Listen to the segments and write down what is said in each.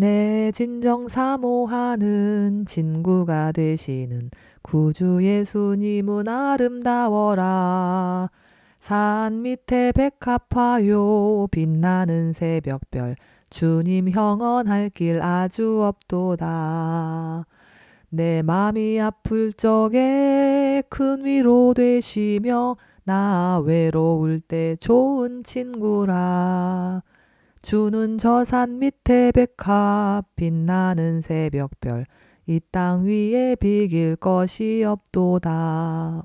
내 진정 사모하는 친구가 되시는 구주 예수님은 아름다워라. 산 밑에 백합화요 빛나는 새벽별 주님 형언할 길 아주 없도다. 내 맘이 아플 적에 큰 위로 되시며 나 외로울 때 좋은 친구라. 주는 저 산 밑에 백합 빛나는 새벽별 이 땅 위에 비길 것이 없도다.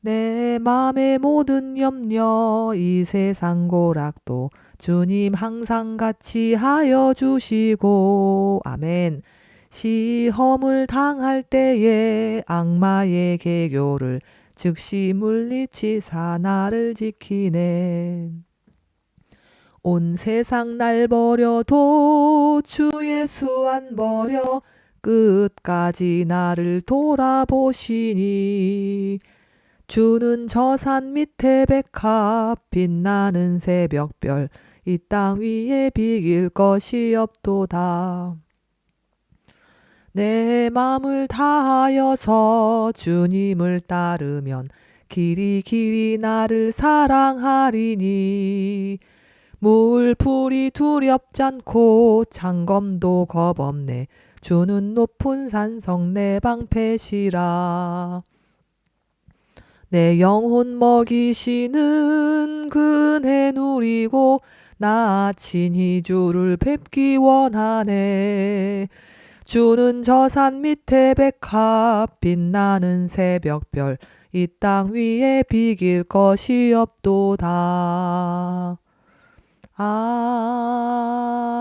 내 맘의 모든 염려 이 세상 고락도 주님 항상 같이 하여 주시고 아멘. 시험을 당할 때에 악마의 개교를 즉시 물리치사 나를 지키네. 온 세상 날 버려도 주 예수 안 버려 끝까지 나를 돌아보시니 주는 저 산 밑에 백합 빛나는 새벽별 이 땅 위에 비길 것이 없도다. 내 맘을 다하여서 주님을 따르면 길이 길이 나를 사랑하리니 물풀이 두렵잖고 장검도 겁 없네. 주는 높은 산성 내 방패시라. 내 영혼 먹이시는 그네 누리고 나 친히 주를 뵙기 원하네. 주는 저 산 밑에 백합 빛나는 새벽별 이 땅 위에 비길 것이 없도다. 아